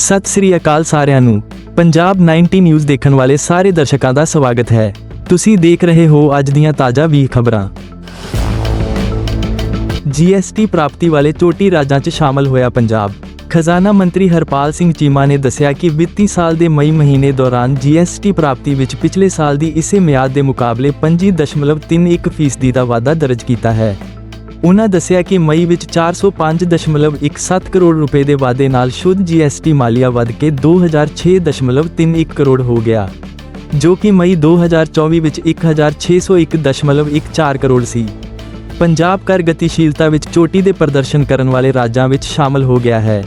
ਸਤਿ ਸ੍ਰੀ ਅਕਾਲ ਸਾਰਿਆਂ ਨੂੰ। ਪੰਜਾਬ 90 ਨਿਊਜ਼ ਦੇਖਣ ਵਾਲੇ ਸਾਰੇ ਦਰਸ਼ਕਾਂ ਦਾ ਸਵਾਗਤ ਹੈ। ਤੁਸੀਂ ਦੇਖ ਰਹੇ ਹੋ ਅੱਜ ਦੀਆਂ ਤਾਜ਼ਾ ਵੀ ਖਬਰਾਂ। ਜੀਐਸਟੀ ਪ੍ਰਾਪਤੀ ਵਾਲੇ ਚੋਟੀ ਰਾਜਾਂ 'ਚ ਸ਼ਾਮਲ ਹੋਇਆ ਪੰਜਾਬ। ਖਜ਼ਾਨਾ ਮੰਤਰੀ ਹਰਪਾਲ ਸਿੰਘ ਚੀਮਾ ਨੇ ਦੱਸਿਆ ਕਿ ਵਿੱਤੀ ਸਾਲ ਦੇ ਮਈ ਮਹੀਨੇ ਦੌਰਾਨ ਜੀਐਸਟੀ ਪ੍ਰਾਪਤੀ ਵਿੱਚ ਪਿਛਲੇ ਸਾਲ ਦੀ ਇਸੇ ਮਿਆਦ ਦੇ ਮੁਕਾਬਲੇ 25.31% ਫੀਸਦੀ ਦਾ ਵਾਧਾ ਦਰਜ ਕੀਤਾ ਹੈ। ਉਨ੍ਹਾਂ ਦੱਸਿਆ ਕਿ ਮਈ ਵਿੱਚ 405.17 ਕਰੋੜ ਰੁਪਏ ਦੇ ਵਾਧੇ ਨਾਲ ਸ਼ੁੱਧ ਜੀਐਸਟੀ ਮਾਲੀਆ ਵੱਧ ਕੇ 2006.31 ਕਰੋੜ ਹੋ ਗਿਆ, ਜੋ ਕਿ ਮਈ 2024 ਵਿੱਚ 1601.14 ਕਰੋੜ ਸੀ। ਪੰਜਾਬ ਕਰ ਗਤੀਸ਼ੀਲਤਾ ਵਿੱਚ ਚੋਟੀ ਦੇ ਪ੍ਰਦਰਸ਼ਨ ਕਰਨ ਵਾਲੇ ਰਾਜਾਂ ਵਿੱਚ ਸ਼ਾਮਲ ਹੋ ਗਿਆ ਹੈ।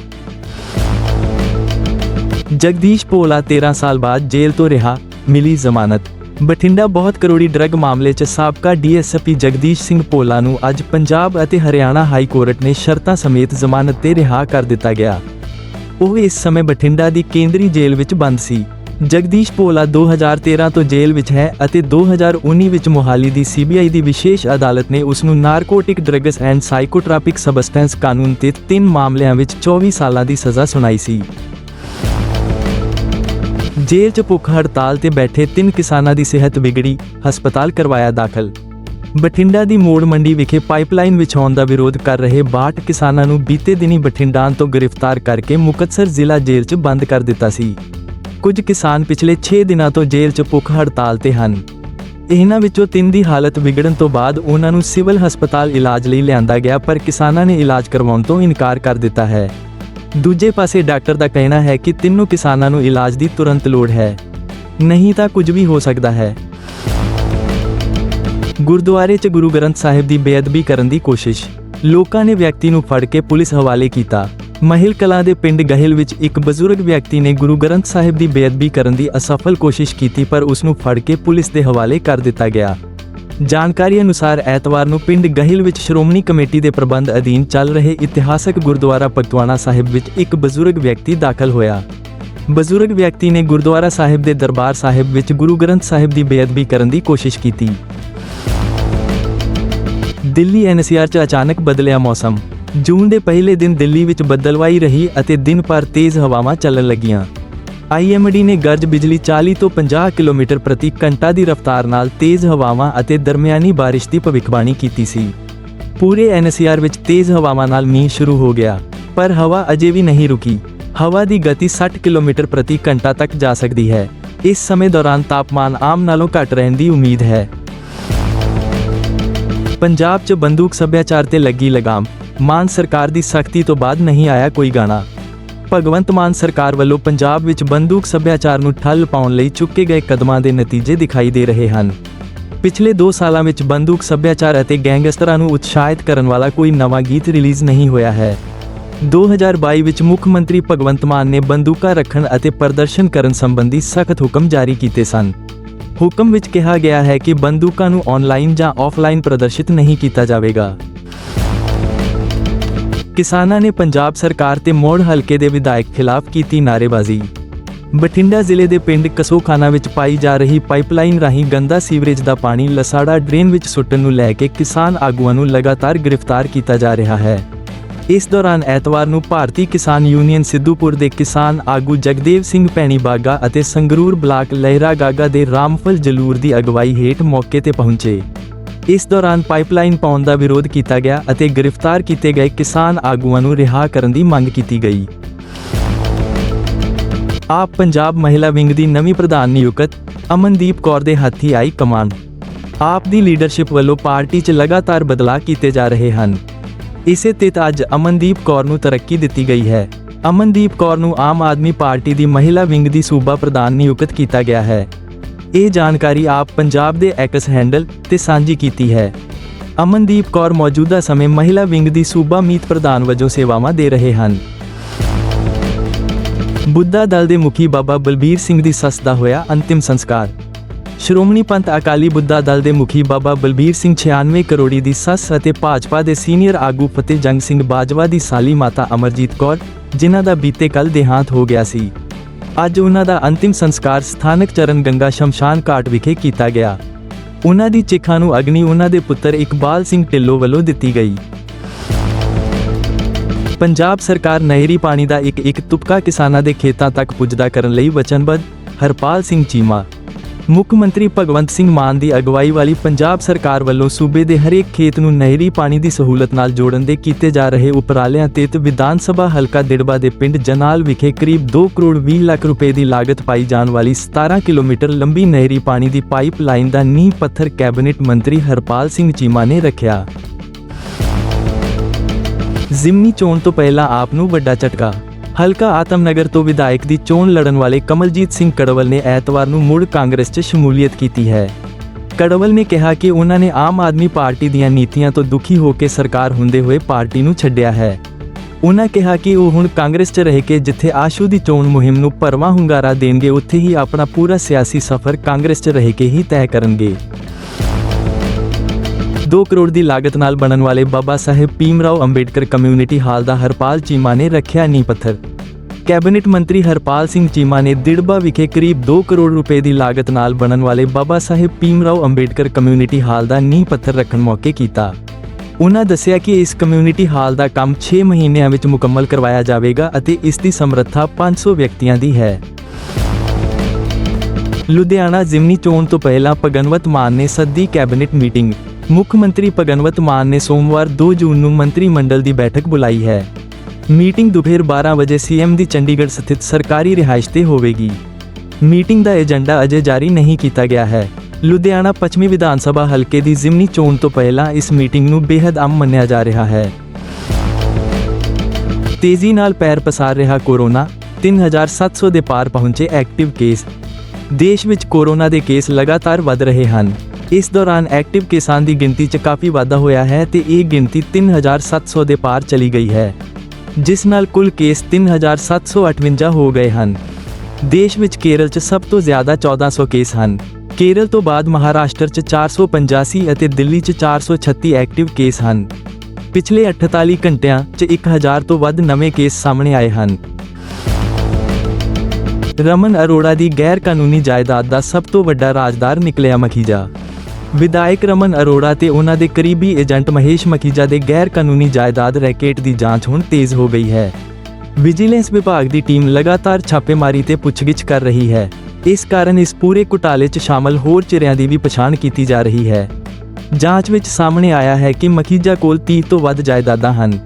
ਜਗਦੀਸ਼ ਭੋਲਾ 13 ਸਾਲ ਬਾਅਦ ਜੇਲ੍ਹ ਤੋਂ ਰਿਹਾ, ਮਿਲੀ ਜ਼ਮਾਨਤ। ਬਠਿੰਡਾ ਬਹੁਤ ਕਰੋੜੀ ਡਰੱਗ ਮਾਮਲੇ 'ਚ ਸਾਬਕਾ ਡੀਐਸਪੀ ਜਗਦੀਸ਼ ਸਿੰਘ ਭੋਲਾ ਨੂੰ ਅੱਜ ਪੰਜਾਬ ਅਤੇ ਹਰਿਆਣਾ ਹਾਈ ਕੋਰਟ ਨੇ ਸ਼ਰਤਾਂ ਸਮੇਤ ਜ਼ਮਾਨਤ ਤੇ ਰਿਹਾ ਕਰ ਦਿੱਤਾ ਗਿਆ। ਉਹ ਇਸ ਸਮੇਂ ਬਠਿੰਡਾ ਦੀ ਕੇਂਦਰੀ ਜੇਲ੍ਹ ਵਿੱਚ ਬੰਦ ਸੀ। ਜਗਦੀਸ਼ ਭੋਲਾ 2013 ਤੋਂ ਜੇਲ੍ਹ ਵਿੱਚ ਹੈ ਅਤੇ 2019 ਵਿੱਚ ਮੋਹਾਲੀ ਦੀ ਸੀਬੀਆਈ ਦੀ ਵਿਸ਼ੇਸ਼ ਅਦਾਲਤ ਨੇ ਉਸ ਨੂੰ narcotic drugs and psychotropic substance ਕਾਨੂੰਨ ਤੇ ਤਿੰਨ ਮਾਮਲਿਆਂ ਵਿੱਚ 24 ਸਾਲਾਂ ਦੀ ਸਜ਼ਾ ਸੁਣਾਈ ਸੀ। ਜੇਲ੍ਹ 'ਚ ਭੁੱਖ ਹੜਤਾਲ ਤੇ ਬੈਠੇ ਤਿੰਨ ਕਿਸਾਨਾਂ ਦੀ ਸਿਹਤ ਵਿਗੜੀ, ਹਸਪਤਾਲ ਕਰਵਾਇਆ ਦਾਖਲ। ਬਠਿੰਡਾ ਦੀ ਮੋੜ ਮੰਡੀ ਵਿਖੇ ਪਾਈਪਲਾਈਨ ਵਿਛਾਉਣ ਦਾ ਵਿਰੋਧ ਕਰ ਰਹੇ 62 ਕਿਸਾਨਾਂ ਨੂੰ ਬੀਤੇ ਦਿਨੀ ਬਠਿੰਡਾ ਤੋਂ ਗ੍ਰਿਫਤਾਰ ਕਰਕੇ ਮੁਕਤਸਰ ਜ਼ਿਲ੍ਹਾ ਜੇਲ੍ਹ 'ਚ ਬੰਦ ਕਰ ਦਿੱਤਾ ਸੀ। ਕੁਝ ਕਿਸਾਨ ਪਿਛਲੇ 6 ਦਿਨਾਂ ਤੋਂ ਜੇਲ੍ਹ 'ਚ ਭੁੱਖ ਹੜਤਾਲ ਤੇ ਹਨ। ਇਹਨਾਂ ਵਿੱਚੋਂ ਤਿੰਨ ਦੀ ਹਾਲਤ ਵਿਗੜਨ ਤੋਂ ਬਾਅਦ ਉਹਨਾਂ ਨੂੰ ਸਿਵਲ ਹਸਪਤਾਲ ਇਲਾਜ ਲਈ ਲਿਆਂਦਾ ਗਿਆ, ਪਰ ਕਿਸਾਨਾਂ ਨੇ ਇਲਾਜ ਕਰਵਾਉਣ ਤੋਂ ਇਨਕਾਰ ਕਰ ਦਿੱਤਾ ਹੈ। ਦੂਜੇ ਪਾਸੇ ਡਾਕਟਰ ਦਾ ਕਹਿਣਾ ਹੈ ਕਿ ਤਿੰਨੋਂ ਕਿਸਾਨਾਂ ਨੂੰ ਇਲਾਜ ਦੀ ਤੁਰੰਤ ਲੋੜ ਹੈ। ਨਹੀਂ ਤਾਂ ਕੁਝ ਵੀ ਹੋ ਸਕਦਾ ਹੈ। ਗੁਰਦੁਆਰੇ 'ਚ ਗੁਰੂ ਗ੍ਰੰਥ ਸਾਹਿਬ ਦੀ ਬੇਅਦਬੀ ਕਰਨ ਦੀ ਕੋਸ਼ਿਸ਼। ਲੋਕਾਂ ਨੇ ਵਿਅਕਤੀ ਨੂੰ ਫੜ ਕੇ ਪੁਲਿਸ ਹਵਾਲੇ ਕੀਤਾ। ਮਹਿਲ ਕਲਾਂ ਦੇ ਪਿੰਡ ਗਹਿਲ ਵਿੱਚ ਇੱਕ ਬਜ਼ੁਰਗ ਵਿਅਕਤੀ ਨੇ ਗੁਰੂ ਗ੍ਰੰਥ ਸਾਹਿਬ ਦੀ ਬੇਅਦਬੀ ਕਰਨ ਦੀ ਅਸਫਲ ਕੋਸ਼ਿਸ਼ ਕੀਤੀ ਪਰ ਉਸ ਨੂੰ ਫੜ ਕੇ ਪੁਲਿਸ ਦੇ ਹਵਾਲੇ ਕਰ ਦਿੱਤਾ ਗਿਆ। ਜਾਣਕਾਰੀ ਅਨੁਸਾਰ ਐਤਵਾਰ ਨੂੰ ਪਿੰਡ ਗਹਿਲ ਵਿੱਚ ਸ਼੍ਰੋਮਣੀ ਕਮੇਟੀ ਦੇ ਪ੍ਰਬੰਧ ਅਧੀਨ ਚੱਲ ਰਹੇ ਇਤਿਹਾਸਕ ਗੁਰਦੁਆਰਾ ਪਕਤਵਾਨਾ ਸਾਹਿਬ ਵਿੱਚ ਇੱਕ ਬਜ਼ੁਰਗ ਵਿਅਕਤੀ ਦਾਖਲ ਹੋਇਆ। ਬਜ਼ੁਰਗ ਵਿਅਕਤੀ ਨੇ ਗੁਰਦੁਆਰਾ ਸਾਹਿਬ ਦੇ ਦਰਬਾਰ ਸਾਹਿਬ ਵਿੱਚ ਗੁਰੂ ਗ੍ਰੰਥ ਸਾਹਿਬ ਦੀ ਬੇਅਦਬੀ ਕਰਨ ਦੀ ਕੋਸ਼ਿਸ਼ ਕੀਤੀ। ਦਿੱਲੀ ਐਨਸੀਆਰ 'ਚ ਅਚਾਨਕ ਬਦਲਿਆ ਮੌਸਮ। ਜੂਨ ਦੇ ਪਹਿਲੇ ਦਿਨ ਦਿੱਲੀ ਵਿੱਚ ਬੱਦਲਵਾਈ ਰਹੀ ਅਤੇ ਦਿਨ ਭਰ ਤੇਜ਼ ਹਵਾਵਾਂ ਚੱਲਣ ਲੱਗੀਆਂ। ਆਈਐਮਡੀ ਨੇ ਗਰਜ ਬਿਜਲੀ 40 ਤੋਂ 50 ਕਿਲੋਮੀਟਰ ਪ੍ਰਤੀ ਘੰਟਾ ਦੀ ਰਫ਼ਤਾਰ ਨਾਲ ਤੇਜ਼ ਹਵਾਵਾਂ ਅਤੇ ਦਰਮਿਆਨੀ ਬਾਰਿਸ਼ ਦੀ ਭਵਿੱਖਬਾਣੀ ਕੀਤੀ ਸੀ। ਪੂਰੇ ਐਨਸੀਆਰ ਵਿੱਚ ਤੇਜ਼ ਹਵਾਵਾਂ ਨਾਲ ਮੀਂਹ ਸ਼ੁਰੂ ਹੋ ਗਿਆ, ਪਰ ਹਵਾ ਅਜੇ ਵੀ ਨਹੀਂ ਰੁਕੀ। ਹਵਾ ਦੀ ਗਤੀ 60 ਕਿਲੋਮੀਟਰ ਪ੍ਰਤੀ ਘੰਟਾ ਤੱਕ ਜਾ ਸਕਦੀ ਹੈ। ਇਸ ਸਮੇਂ ਦੌਰਾਨ ਤਾਪਮਾਨ ਆਮ ਨਾਲੋਂ ਘੱਟ ਰਹਿਣ ਦੀ ਉਮੀਦ ਹੈ। ਪੰਜਾਬ 'ਚ ਬੰਦੂਕ ਸੱਭਿਆਚਾਰ ਤੇ ਲੱਗੀ ਲਗਾਮ। ਮਾਨ ਸਰਕਾਰ ਦੀ ਸਖਤੀ ਤੋਂ ਬਾਅਦ ਨਹੀਂ ਆਇਆ ਕੋਈ ਗਾਣਾ। ਭਗਵੰਤ ਮਾਨ ਸਰਕਾਰ ਵੱਲੋਂ ਪੰਜਾਬ ਵਿੱਚ ਬੰਦੂਕ ਸੱਭਿਆਚਾਰ ਨੂੰ ਠੱਲ ਪਾਉਣ ਲਈ ਚੁੱਕੇ ਗਏ ਕਦਮਾਂ ਦੇ ਨਤੀਜੇ ਦਿਖਾਈ ਦੇ ਰਹੇ ਹਨ। ਪਿਛਲੇ 2 ਸਾਲਾਂ ਵਿੱਚ ਬੰਦੂਕ ਸੱਭਿਆਚਾਰ ਅਤੇ ਗੈਂਗਸਟਰਾਂ ਨੂੰ ਉਤਸ਼ਾਹਿਤ ਕਰਨ ਵਾਲਾ ਕੋਈ ਨਵਾਂ ਗੀਤ ਰਿਲੀਜ਼ ਨਹੀਂ ਹੋਇਆ ਹੈ। 2022 ਵਿੱਚ ਮੁੱਖ ਮੰਤਰੀ ਭਗਵੰਤ ਮਾਨ ਨੇ ਬੰਦੂਕਾਂ ਰੱਖਣ ਅਤੇ ਪ੍ਰਦਰਸ਼ਨ ਕਰਨ ਸੰਬੰਧੀ ਸਖਤ ਹੁਕਮ ਜਾਰੀ ਕੀਤੇ ਸਨ। ਹੁਕਮ ਵਿੱਚ ਕਿਹਾ ਗਿਆ ਹੈ ਕਿ ਬੰਦੂਕਾਂ ਨੂੰ ਆਨਲਾਈਨ ਜਾਂ ਆਫਲਾਈਨ ਪ੍ਰਦਰਸ਼ਿਤ ਨਹੀਂ ਕੀਤਾ ਜਾਵੇਗਾ। ਕਿਸਾਨਾਂ ਨੇ ਪੰਜਾਬ ਸਰਕਾਰ ਤੇ ਮੋੜ ਹਲਕੇ ਦੇ ਵਿਧਾਇਕ ਖਿਲਾਫ ਕੀਤੀ ਨਾਅਰੇਬਾਜ਼ੀ। ਬਠਿੰਡਾ ਜ਼ਿਲ੍ਹੇ ਦੇ ਪਿੰਡ ਕਸੋਖਾਨਾ ਵਿੱਚ ਪਾਈ ਜਾ ਰਹੀ ਪਾਈਪਲਾਈਨ ਰਾਹੀਂ ਗੰਦਾ ਸੀਵਰੇਜ ਦਾ ਪਾਣੀ ਲਸਾੜਾ ਡਰੇਨ ਵਿੱਚ ਸੁੱਟਣ ਨੂੰ ਲੈ ਕੇ ਕਿਸਾਨ ਆਗੂਆਂ ਨੂੰ ਲਗਾਤਾਰ ਗ੍ਰਿਫਤਾਰ ਕੀਤਾ ਜਾ ਰਿਹਾ ਹੈ। ਇਸ ਦੌਰਾਨ ਐਤਵਾਰ ਨੂੰ ਭਾਰਤੀ ਕਿਸਾਨ ਯੂਨੀਅਨ ਸਿੱਧੂਪੁਰ ਦੇ ਕਿਸਾਨ ਆਗੂ ਜਗਦੇਵ ਸਿੰਘ ਭੈਣੀ ਬਾਗਾ ਅਤੇ ਸੰਗਰੂਰ ਬਲਾਕ ਲਹਿਰਾ ਗਾਗਾ ਦੇ ਰਾਮਫਲ ਜਲੂਰ ਦੀ ਅਗਵਾਈ ਹੇਠ ਮੌਕੇ ਤੇ ਪਹੁੰਚੇ। ਇਸ ਦੌਰਾਨ ਪਾਈਪਲਾਈਨ ਪਾਉਣ ਦਾ ਵਿਰੋਧ ਕੀਤਾ ਗਿਆ ਅਤੇ ਗ੍ਰਿਫਤਾਰ ਕੀਤੇ ਗਏ ਕਿਸਾਨ ਆਗੂਆਂ ਨੂੰ ਰਿਹਾ ਕਰਨ ਦੀ ਮੰਗ ਕੀਤੀ ਗਈ। ਆਪ ਪੰਜਾਬ ਮਹਿਲਾ ਵਿੰਗ ਦੀ ਨਵੀਂ ਪ੍ਰਧਾਨ ਨਿਯੁਕਤ ਅਮਨਦੀਪ ਕੌਰ ਦੇ ਹੱਥੀ ਆਈ ਕਮਾਨ ਆਪ ਦੀ ਲੀਡਰਸ਼ਿਪ ਵੱਲੋਂ ਪਾਰਟੀ 'ਚ ਲਗਾਤਾਰ ਬਦਲਾਅ ਕੀਤੇ ਜਾ ਰਹੇ ਹਨ। ਇਸੇ ਤਹਿਤ ਅੱਜ ਅਮਨਦੀਪ ਕੌਰ ਨੂੰ ਤਰੱਕੀ ਦਿੱਤੀ ਗਈ ਹੈ। ਅਮਨਦੀਪ ਕੌਰ ਨੂੰ ਆਮ ਆਦਮੀ ਪਾਰਟੀ ਦੀ ਮਹਿਲਾ ਵਿੰਗ ਦੀ ਸੂਬਾ ਪ੍ਰਧਾਨ ਨਿਯੁਕਤ ਕੀਤਾ ਗਿਆ ਹੈ। ਇਹ ਜਾਣਕਾਰੀ ਆਪ ਪੰਜਾਬ ਦੇ ਐਕਸ ਹੈਂਡਲ ਤੇ ਸਾਂਝੀ ਕੀਤੀ ਹੈ। ਅਮਨਦੀਪ ਕੌਰ ਮੌਜੂਦਾ ਸਮੇਂ ਮਹਿਲਾ ਵਿੰਗ ਦੀ ਸੂਬਾ ਮੀਤ ਪ੍ਰਧਾਨ ਵਜੋਂ ਸੇਵਾਵਾਂ ਦੇ ਰਹੇ ਹਨ। ਬੁੱਧਾ ਦਲ ਦੇ ਮੁਖੀ ਬਾਬਾ ਬਲਬੀਰ ਸਿੰਘ ਦੀ ਸੱਸ ਦਾ ਹੋਇਆ ਅੰਤਿਮ ਸੰਸਕਾਰ। ਸ਼੍ਰੋਮਣੀ ਪੰਥ ਅਕਾਲੀ ਬੁੱਧਾ ਦਲ ਦੇ ਮੁਖੀ ਬਾਬਾ ਬਲਬੀਰ ਸਿੰਘ 96 ਕਰੋੜੀ ਦੀ ਸੱਸ ਅਤੇ ਭਾਜਪਾ ਦੇ ਸੀਨੀਅਰ ਆਗੂ ਫਤਿਹ ਜੰਗ ਸਿੰਘ ਬਾਜਵਾ ਦੀ ਸਾਲੀ ਮਾਤਾ ਅਮਰਜੀਤ ਕੌਰ, ਜਿਨ੍ਹਾਂ ਦਾ ਬੀਤੇ ਕੱਲ ਦੇਹਾਂਤ ਹੋ ਗਿਆ ਸੀ। ਅੱਜ ਉਹਨਾਂ ਦਾ ਅੰਤਿਮ ਸੰਸਕਾਰ ਸਥਾਨਕ ਚਰਨ ਗੰਗਾ ਸ਼ਮਸ਼ਾਨ ਘਾਟ ਵਿਖੇ ਕੀਤਾ ਗਿਆ। ਉਹਨਾਂ ਦੀ ਚਿਖਾ ਨੂੰ ਅਗਨੀ ਉਹਨਾਂ ਦੇ ਪੁੱਤਰ ਇਕਬਾਲ ਸਿੰਘ ਢਿੱਲੋਂ ਵੱਲੋਂ ਦਿੱਤੀ ਗਈ। ਪੰਜਾਬ ਸਰਕਾਰ ਨਹਿਰੀ ਪਾਣੀ ਦਾ ਇੱਕ ਇੱਕ ਤੁਪਕਾ ਕਿਸਾਨਾਂ ਦੇ ਖੇਤਾਂ ਤੱਕ ਪੁੱਜਦਾ ਕਰਨ ਲਈ ਵਚਨਬੱਧ ਹਰਪਾਲ ਸਿੰਘ ਚੀਮਾ। ਮੁੱਖ ਮੰਤਰੀ ਭਗਵੰਤ ਸਿੰਘ ਮਾਨ ਦੀ ਅਗਵਾਈ ਵਾਲੀ ਪੰਜਾਬ ਸਰਕਾਰ ਵੱਲੋਂ ਸੂਬੇ ਦੇ ਹਰੇਕ ਖੇਤ ਨੂੰ ਨਹਿਰੀ ਪਾਣੀ ਦੀ ਸਹੂਲਤ ਨਾਲ ਜੋੜਨ ਦੇ ਕੀਤੇ ਜਾ ਰਹੇ ਉਪਰਾਲਿਆਂ ਤਹਿਤ ਵਿਧਾਨ ਸਭਾ ਹਲਕਾ ਦਿੜਬਾ ਦੇ ਪਿੰਡ ਜਨਾਲ ਵਿਖੇ ਕਰੀਬ 2 ਕਰੋੜ 20 ਲੱਖ ਰੁਪਏ ਦੀ ਲਾਗਤ ਪਾਈ ਜਾਣ ਵਾਲੀ 17 ਕਿਲੋਮੀਟਰ ਲੰਬੀ ਨਹਿਰੀ ਪਾਣੀ ਦੀ ਪਾਈਪ ਲਾਈਨ ਦਾ ਨੀਂਹ ਪੱਥਰ ਕੈਬਨਿਟ ਮੰਤਰੀ ਹਰਪਾਲ ਸਿੰਘ ਚੀਮਾ ਨੇ ਰੱਖਿਆ। ਜ਼ਿਮਨੀ ਚੋਣ ਤੋਂ ਪਹਿਲਾਂ ਆਪ ਨੂੰ ਵੱਡਾ ਝਟਕਾ। ਹਲਕਾ ਆਤਮਨਗਰ ਤੋਂ ਵਿਧਾਇਕ ਦੀ ਚੋਣ ਲੜਨ ਵਾਲੇ ਕਮਲਜੀਤ ਸਿੰਘ ਕੜਵਲ ਨੇ ਐਤਵਾਰ ਨੂੰ ਮੁੜ ਕਾਂਗਰਸ 'ਚ ਸ਼ਮੂਲੀਅਤ ਕੀਤੀ ਹੈ। ਕੜਵਲ ਨੇ ਕਿਹਾ ਕਿ ਉਹਨਾਂ ਨੇ ਆਮ ਆਦਮੀ ਪਾਰਟੀ ਦੀਆਂ ਨੀਤੀਆਂ ਤੋਂ ਦੁਖੀ ਹੋ ਕੇ ਸਰਕਾਰ ਹੁੰਦੇ ਹੋਏ ਪਾਰਟੀ ਨੂੰ ਛੱਡਿਆ ਹੈ। ਉਹਨਾਂ ਕਿਹਾ ਕਿ ਉਹ ਹੁਣ ਕਾਂਗਰਸ 'ਚ ਰਹਿ ਕੇ ਜਿੱਥੇ ਆਸ਼ੂ ਦੀ ਚੋਣ ਮੁਹਿੰਮ ਨੂੰ ਭਰਵਾਂ ਹੁੰਗਾਰਾ ਦੇਣਗੇ, ਉੱਥੇ ਹੀ ਆਪਣਾ ਪੂਰਾ ਸਿਆਸੀ ਸਫ਼ਰ ਕਾਂਗਰਸ 'ਚ ਰਹਿ ਕੇ ਹੀ ਤੈਅ ਕਰਨਗੇ। 2 ਕਰੋੜ ਦੀ ਲਾਗਤ ਨਾਲ ਬਣਨ ਵਾਲੇ ਬਾਬਾ ਸਾਹਿਬ ਭੀਮਰਾਓ ਅੰਬੇਡਕਰ ਕਮਿਊਨਿਟੀ ਹਾਲ ਦਾ ਹਰਪਾਲ ਚੀਮਾ ਨੇ ਰੱਖਿਆ ਨੀਂਹ ਪੱਥਰ। ਕੈਬਨਿਟ ਮੰਤਰੀ ਹਰਪਾਲ ਸਿੰਘ ਚੀਮਾ ਨੇ ਦਿੜਬਾ ਵਿਖੇ ਕਰੀਬ 2 ਕਰੋੜ ਰੁਪਏ ਦੀ ਲਾਗਤ ਨਾਲ ਬਣਨ ਵਾਲੇ ਬਾਬਾ ਸਾਹਿਬ ਭੀਮਰਾਓ ਅੰਬੇਡਕਰ ਕਮਿਊਨਿਟੀ ਹਾਲ ਦਾ ਨੀਂਹ ਪੱਥਰ ਰੱਖਣ ਮੌਕੇ ਕੀਤਾ। ਉਹਨਾਂ ਦੱਸਿਆ ਕਿ ਇਸ ਕਮਿਊਨਿਟੀ ਹਾਲ ਦਾ ਕੰਮ 6 ਮਹੀਨਿਆਂ ਵਿੱਚ ਮੁਕੰਮਲ ਕਰਵਾਇਆ ਜਾਵੇਗਾ ਅਤੇ ਇਸ ਦੀ ਸਮਰੱਥਾ 500 ਵਿਅਕਤੀਆਂ ਦੀ ਹੈ। ਲੁਧਿਆਣਾ ਜ਼ਿਮਨੀ ਚੋਣ ਤੋਂ ਪਹਿਲਾਂ ਭਗਨਵਤ ਮਾਨ ਨੇ ਸੱਦੀ ਕੈਬਨਿਟ ਮੀਟਿੰਗ। ਮੁੱਖ ਮੰਤਰੀ ਭਗਨਵਤ ਮਾਨ ਨੇ ਸੋਮਵਾਰ 2 ਜੂਨ ਨੂੰ ਮੰਤਰੀ ਮੰਡਲ ਦੀ ਬੈਠਕ ਬੁਲਾਈ ਹੈ। ਮੀਟਿੰਗ ਦੁਪਹਿਰ 12 ਵਜੇ ਸੀਐਮ ਦੀ ਚੰਡੀਗੜ੍ਹ ਸਥਿਤ ਸਰਕਾਰੀ ਰਿਹਾਇਸ਼ ਤੇ ਹੋਵੇਗੀ। ਮੀਟਿੰਗ ਦਾ ਏਜੰਡਾ ਅਜੇ ਜਾਰੀ ਨਹੀਂ ਕੀਤਾ ਗਿਆ ਹੈ। ਲੁਧਿਆਣਾ ਪੱਛਮੀ ਵਿਧਾਨ ਸਭਾ ਹਲਕੇ ਦੀ ਜ਼ਿਮਨੀ ਚੋਣ ਤੋਂ ਪਹਿਲਾਂ ਇਸ ਮੀਟਿੰਗ ਨੂੰ ਬੇहद ਆਮ ਮੰਨਿਆ ਜਾ ਰਿਹਾ ਹੈ। ਤੇਜ਼ੀ ਨਾਲ ਪੈਰ ਪਸਾਰ ਰਿਹਾ ਕੋਰੋਨਾ 3700 ਦੇ ਪਾਰ ਪਹੁੰਚੇ ਐਕਟਿਵ ਕੇਸ। ਦੇਸ਼ ਵਿੱਚ ਕੋਰੋਨਾ ਦੇ ਕੇਸ ਲਗਾਤਾਰ ਵਧ ਰਹੇ ਹਨ। ਇਸ ਦੌਰਾਨ ਐਕਟਿਵ ਕੇਸਾਂ ਦੀ ਗਿਣਤੀ 'ਚ ਕਾਫੀ ਵਾਧਾ ਹੋਇਆ ਹੈ ਤੇ ਇਹ ਗਿਣਤੀ 3700 ਦੇ ਪਾਰ ਚਲੀ ਗਈ ਹੈ, ਜਿਸ ਨਾਲ ਕੁੱਲ ਕੇਸ 3758 ਹੋ ਗਏ ਹਨ। ਦੇਸ਼ ਵਿੱਚ ਕੇਰਲ 'ਚ ਸਭ ਤੋਂ ਜ਼ਿਆਦਾ 1400 ਕੇਸ ਹਨ। ਕੇਰਲ ਤੋਂ ਬਾਅਦ ਮਹਾਰਾਸ਼ਟਰ 'ਚ 485 ਅਤੇ ਦਿੱਲੀ 'ਚ 436 ਐਕਟਿਵ ਕੇਸ ਹਨ। ਪਿਛਲੇ 48 ਘੰਟਿਆਂ 'ਚ 1000 ਤੋਂ ਵੱਧ ਨਵੇਂ ਕੇਸ ਸਾਹਮਣੇ ਆਏ ਹਨ। ਰਮਨ ਅਰੋੜਾ ਦੀ ਗੈਰ ਕਾਨੂੰਨੀ ਜਾਇਦਾਦ ਦਾ ਸਭ ਤੋਂ ਵੱਡਾ ਰਾਜਦਾਰ ਨਿਕਲਿਆ ਮਖੀਜਾ। ਵਿਧਾਇਕ ਰਮਨ ਅਰੋੜਾ ਤੇ ਉਹਨਾਂ ਦੇ ਕਰੀਬੀ ਏਜੰਟ ਮਹੇਸ਼ ਮਖੀਜਾ ਦੇ ਗੈਰ ਕਾਨੂੰਨੀ ਜਾਇਦਾਦ ਰੈਕੇਟ ਦੀ ਜਾਂਚ ਹੁਣ ਤੇਜ਼ ਹੋ ਗਈ ਹੈ। ਵਿਜੀਲੈਂਸ ਵਿਭਾਗ ਦੀ ਟੀਮ ਲਗਾਤਾਰ ਛਾਪੇਮਾਰੀ ਤੇ ਪੁੱਛਗਿੱਛ ਕਰ ਰਹੀ ਹੈ। ਇਸ ਕਾਰਨ ਇਸ ਪੂਰੇ ਘੁਟਾਲੇ 'ਚ ਸ਼ਾਮਲ ਹੋਰ ਚਿਹਰਿਆਂ ਦੀ ਵੀ ਪਛਾਣ ਕੀਤੀ ਜਾ ਰਹੀ ਹੈ। ਜਾਂਚ ਵਿੱਚ ਸਾਹਮਣੇ ਆਇਆ ਹੈ ਕਿ ਮਖੀਜਾ ਕੋਲ 30 ਤੋਂ ਵੱਧ ਜਾਇਦਾਦਾਂ ਹਨ,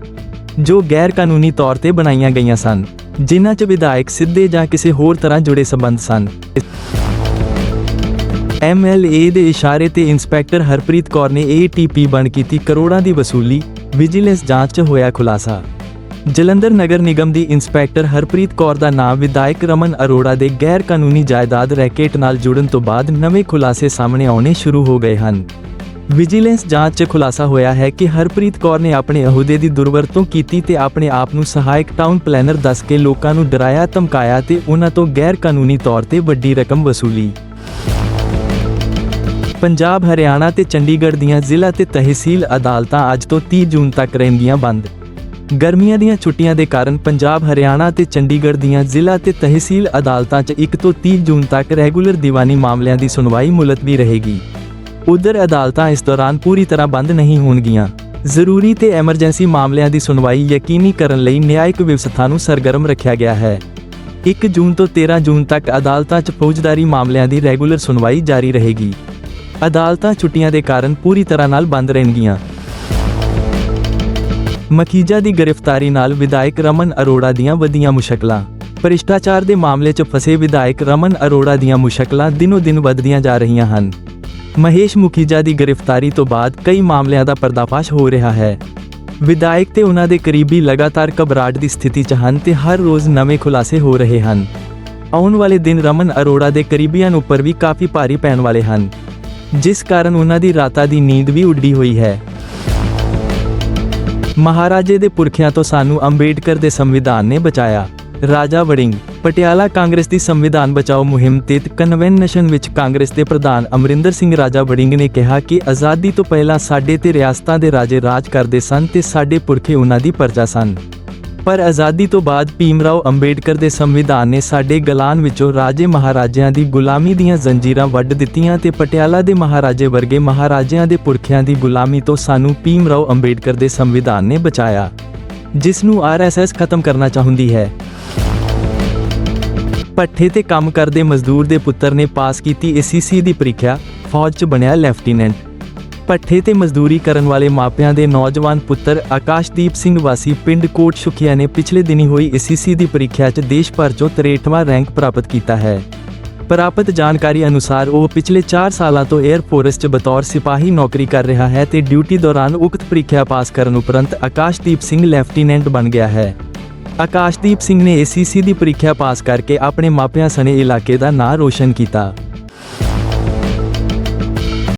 ਜੋ ਗੈਰ ਕਾਨੂੰਨੀ ਤੌਰ ਤੇ ਬਣਾਈਆਂ ਗਈਆਂ ਸਨ, ਜਿਨ੍ਹਾਂ 'ਚ ਵਿਧਾਇਕ ਸਿੱਧੇ ਜਾਂ ਕਿਸੇ ਹੋਰ ਤਰ੍ਹਾਂ ਜੁੜੇ ਸਬੰਧ ਸਨ। ਐਮਐਲਏ ਦੇ ਇਸ਼ਾਰੇ ਤੇ ਇੰਸਪੈਕਟਰ ਹਰਪ੍ਰੀਤ ਕੌਰ ਨੇ ਏਟੀਪੀ ਬਣ ਕੀਤੀ ਕਰੋੜਾਂ ਦੀ ਵਸੂਲੀ, ਵਿਜੀਲੈਂਸ ਜਾਂਚ 'ਚ ਹੋਇਆ ਖੁਲਾਸਾ। ਜਲੰਧਰ ਨਗਰ ਨਿਗਮ ਦੀ ਇੰਸਪੈਕਟਰ ਹਰਪ੍ਰੀਤ ਕੌਰ ਦਾ ਨਾਮ ਵਿਧਾਇਕ ਰਮਨ ਅਰੋੜਾ ਦੇ ਗੈਰ ਕਾਨੂੰਨੀ ਜਾਇਦਾਦ ਰੈਕੇਟ ਨਾਲ ਜੁੜਨ ਤੋਂ ਬਾਅਦ ਨਵੇਂ ਖੁਲਾਸੇ ਸਾਹਮਣੇ ਆਉਣੇ ਸ਼ੁਰੂ ਹੋ ਗਏ ਹਨ। ਵਿਜੀਲੈਂਸ ਜਾਂਚ 'ਚ ਖੁਲਾਸਾ ਹੋਇਆ ਹੈ ਕਿ ਹਰਪ੍ਰੀਤ ਕੌਰ ਨੇ ਆਪਣੇ ਅਹੁਦੇ ਦੀ ਦੁਰਵਰਤੋਂ ਕੀਤੀ ਤੇ ਆਪਣੇ ਆਪ ਨੂੰ ਸਹਾਇਕ ਟਾਊਨ ਪਲੈਨਰ ਦੱਸ ਕੇ ਲੋਕਾਂ ਨੂੰ ਡਰਾਇਆ, ਧਮਕਾਇਆ ਤੇ ਉਹਨਾਂ ਤੋਂ ਗੈਰ ਕਾਨੂੰਨੀ ਤੌਰ ਤੇ ਵੱਡੀ ਰਕਮ ਵਸੂਲੀ। ਪੰਜਾਬ, ਹਰਿਆਣਾ ਤੇ ਚੰਡੀਗੜ੍ਹ ਦੀਆਂ ਜ਼ਿਲ੍ਹਾ ਤੇ ਤਹਿਸੀਲ ਅਦਾਲਤਾਂ ਅੱਜ ਤੋਂ 30 ਜੂਨ ਤੱਕ ਰਹਿਣਗੀਆਂ ਬੰਦ। ਗਰਮੀਆਂ ਦੀਆਂ ਛੁੱਟੀਆਂ ਦੇ ਕਾਰਨ ਪੰਜਾਬ, ਹਰਿਆਣਾ ਤੇ ਚੰਡੀਗੜ੍ਹ ਦੀਆਂ ਜ਼ਿਲ੍ਹਾ ਤੇ ਤਹਿਸੀਲ ਅਦਾਲਤਾਂ 'ਚ 1 ਤੋਂ 30 ਜੂਨ ਤੱਕ ਰੈਗੂਲਰ ਦੀਵਾਨੀ ਮਾਮਲਿਆਂ ਦੀ ਸੁਣਵਾਈ ਮੁਲਤਵੀ ਰਹੇਗੀ। ਉਧਰ ਅਦਾਲਤਾਂ ਇਸ ਦੌਰਾਨ ਪੂਰੀ ਤਰ੍ਹਾਂ ਬੰਦ ਨਹੀਂ ਹੋਣਗੀਆਂ। ਜ਼ਰੂਰੀ ਤੇ ਐਮਰਜੈਂਸੀ ਮਾਮਲਿਆਂ ਦੀ ਸੁਣਵਾਈ ਯਕੀਨੀ ਕਰਨ ਲਈ ਨਿਆਇਕ ਵਿਵਸਥਾ ਨੂੰ ਸਰਗਰਮ ਰੱਖਿਆ ਗਿਆ ਹੈ। 1 ਜੂਨ ਤੋਂ 13 ਜੂਨ ਤੱਕ ਅਦਾਲਤਾਂ 'ਚ ਫੌਜਦਾਰੀ ਮਾਮਲਿਆਂ ਦੀ ਰੈਗੂਲਰ ਸੁਣਵਾਈ ਜਾਰੀ ਰਹੇਗੀ। ਅਦਾਲਤਾਂ ਛੁੱਟੀਆਂ ਦੇ ਕਾਰਨ ਪੂਰੀ ਤਰ੍ਹਾਂ ਨਾਲ ਬੰਦ ਰਹਿਣਗੀਆਂ। ਮਖੀਜਾ ਦੀ ਗ੍ਰਿਫਤਾਰੀ ਨਾਲ ਵਿਧਾਇਕ ਰਮਨ ਅਰੋੜਾ ਦੀਆਂ ਵਧੀਆਂ ਮੁਸ਼ਕਲਾਂ। ਭ੍ਰਿਸ਼ਟਾਚਾਰ ਦੇ ਮਾਮਲੇ 'ਚ ਫਸੇ ਵਿਧਾਇਕ ਰਮਨ ਅਰੋੜਾ ਦੀਆਂ ਮੁਸ਼ਕਲਾਂ ਦਿਨੋ-ਦਿਨ ਵੱਧਦੀਆਂ ਜਾ ਰਹੀਆਂ ਹਨ। ਮਹੇਸ਼ ਮੁਖੀਜਾ ਦੀ ਗ੍ਰਿਫਤਾਰੀ ਤੋਂ ਬਾਅਦ ਕਈ ਮਾਮਲਿਆਂ ਦਾ ਪਰਦਾਫਾਸ਼ ਹੋ ਰਿਹਾ ਹੈ। ਵਿਧਾਇਕ ਤੇ ਉਹਨਾਂ ਦੇ ਕਰੀਬੀ ਲਗਾਤਾਰ ਘਬਰਾਹਟ ਦੀ ਸਥਿਤੀ 'ਚ ਹਨ ਤੇ ਹਰ ਰੋਜ਼ ਨਵੇਂ ਖੁਲਾਸੇ ਹੋ ਰਹੇ ਹਨ। ਆਉਣ ਵਾਲੇ ਦਿਨ ਰਮਨ ਅਰੋੜਾ ਦੇ ਕਰੀਬੀਆਂ ਉੱਪਰ ਵੀ ਕਾਫੀ ਭਾਰੀ ਪੈਣ ਵਾਲੇ ਹਨ। ਜਿਸ ਕਾਰਨ ਉਹਨਾਂ ਦੀ ਰਾਤਾਂ ਦੀ ਨੀਂਦ ਵੀ ਉੱਡੀ ਹੋਈ ਹੈ। ਮਹਾਰਾਜੇ ਦੇ ਪੁਰਖਿਆਂ ਤੋਂ ਸਾਨੂੰ ਅੰਬੇਡਕਰ ਦੇ ਸੰਵਿਧਾਨ ਨੇ ਬਚਾਇਆ। ਰਾਜਾ ਵੜਿੰਗ, ਪਟਿਆਲਾ ਕਾਂਗਰਸ ਦੀ ਸੰਵਿਧਾਨ ਬਚਾਓ ਮੁਹਿੰਮ ਤੇ ਕਨਵੈਨਸ਼ਨ ਵਿੱਚ ਕਾਂਗਰਸ ਦੇ ਪ੍ਰਧਾਨ ਅਮਰਿੰਦਰ ਸਿੰਘ ਰਾਜਾ ਵੜਿੰਗ ਨੇ ਕਿਹਾ ਕਿ ਆਜ਼ਾਦੀ ਤੋਂ ਪਹਿਲਾਂ ਸਾਡੇ ਤੇ ਰਿਆਸਤਾਂ ਦੇ ਰਾਜੇ ਰਾਜ ਕਰਦੇ ਸਨ ਤੇ ਸਾਡੇ ਪੁਰਖੇ ਉਹਨਾਂ ਦੀ ਪਰਜਾ ਸਨ। ਪਰ ਆਜ਼ਾਦੀ ਤੋਂ ਬਾਅਦ ਭੀਮਰਾਓ ਅੰਬੇਡਕਰ ਦੇ ਸੰਵਿਧਾਨ ਨੇ ਸਾਡੇ ਗਲਾਨ ਵਿੱਚੋਂ ਰਾਜੇ ਮਹਾਰਾਜਿਆਂ ਦੀ ਗੁਲਾਮੀ ਦੀਆਂ ਜ਼ੰਜੀਰਾਂ ਵੱਢ ਦਿੱਤੀਆਂ ਤੇ ਪਟਿਆਲਾ ਦੇ ਮਹਾਰਾਜੇ ਵਰਗੇ ਮਹਾਰਾਜਿਆਂ ਦੇ ਪੁਰਖਿਆਂ ਦੀ ਗੁਲਾਮੀ ਤੋਂ ਸਾਨੂੰ ਭੀਮਰਾਓ ਅੰਬੇਡਕਰ ਦੇ ਸੰਵਿਧਾਨ ਨੇ ਬਚਾਇਆ, ਜਿਸ ਨੂੰ ਆਰਐਸਐਸ ਖਤਮ ਕਰਨਾ ਚਾਹੁੰਦੀ ਹੈ। ਪੱਠੇ ਤੇ ਕੰਮ ਕਰਦੇ ਮਜ਼ਦੂਰ ਦੇ ਪੁੱਤਰ ਨੇ ਪਾਸ ਕੀਤੀ ਏਸੀਸੀ ਦੀ ਪ੍ਰੀਖਿਆ, ਫੌਜ 'ਚ ਬਣਿਆ ਲੈਫਟੀਨੈਂਟ। ਪੱਠੇ ਤੇ ਮਜ਼ਦੂਰੀ ਕਰਨ ਵਾਲੇ ਮਾਪਿਆਂ ਦੇ ਨੌਜਵਾਨ ਪੁੱਤਰ ਆਕਾਸ਼ਦੀਪ ਸਿੰਘ ਵਾਸੀ ਪਿੰਡ ਕੋਟ ਸ਼ੁਖੀਆ ਨੇ ਪਿਛਲੇ ਦਿਨੀ ਹੋਈ ਏਸੀਸੀ ਦੀ ਪ੍ਰੀਖਿਆ 'ਚ ਦੇਸ਼ ਭਰ 'ਚੋਂ 63ਵਾਂ ਰੈਂਕ ਪ੍ਰਾਪਤ ਕੀਤਾ ਹੈ। ਪ੍ਰਾਪਤ ਜਾਣਕਾਰੀ ਅਨੁਸਾਰ ਉਹ ਪਿਛਲੇ 4 ਸਾਲਾਂ ਤੋਂ 에ਅਰ ਫੋਰਸ 'ਚ ਬਤੌਰ ਸਿਪਾਹੀ ਨੌਕਰੀ ਕਰ ਰਿਹਾ ਹੈ ਤੇ ਡਿਊਟੀ ਦੌਰਾਨ ਉਕਤ ਪ੍ਰੀਖਿਆ ਪਾਸ ਕਰਨ ਉਪਰੰਤ ਆਕਾਸ਼ਦੀਪ ਸਿੰਘ ਲੈਫਟੀਨੈਂਟ ਬਣ ਗਿਆ ਹੈ। ਆਕਾਸ਼ਦੀਪ ਸਿੰਘ ਨੇ ਏਸੀਸੀ ਦੀ ਪ੍ਰੀਖਿਆ ਪਾਸ ਕਰਕੇ ਆਪਣੇ ਮਾਪਿਆਂ ਸਣੇ ਇਲਾਕੇ ਦਾ ਨਾਂ ਰੋਸ਼ਨ ਕੀਤਾ।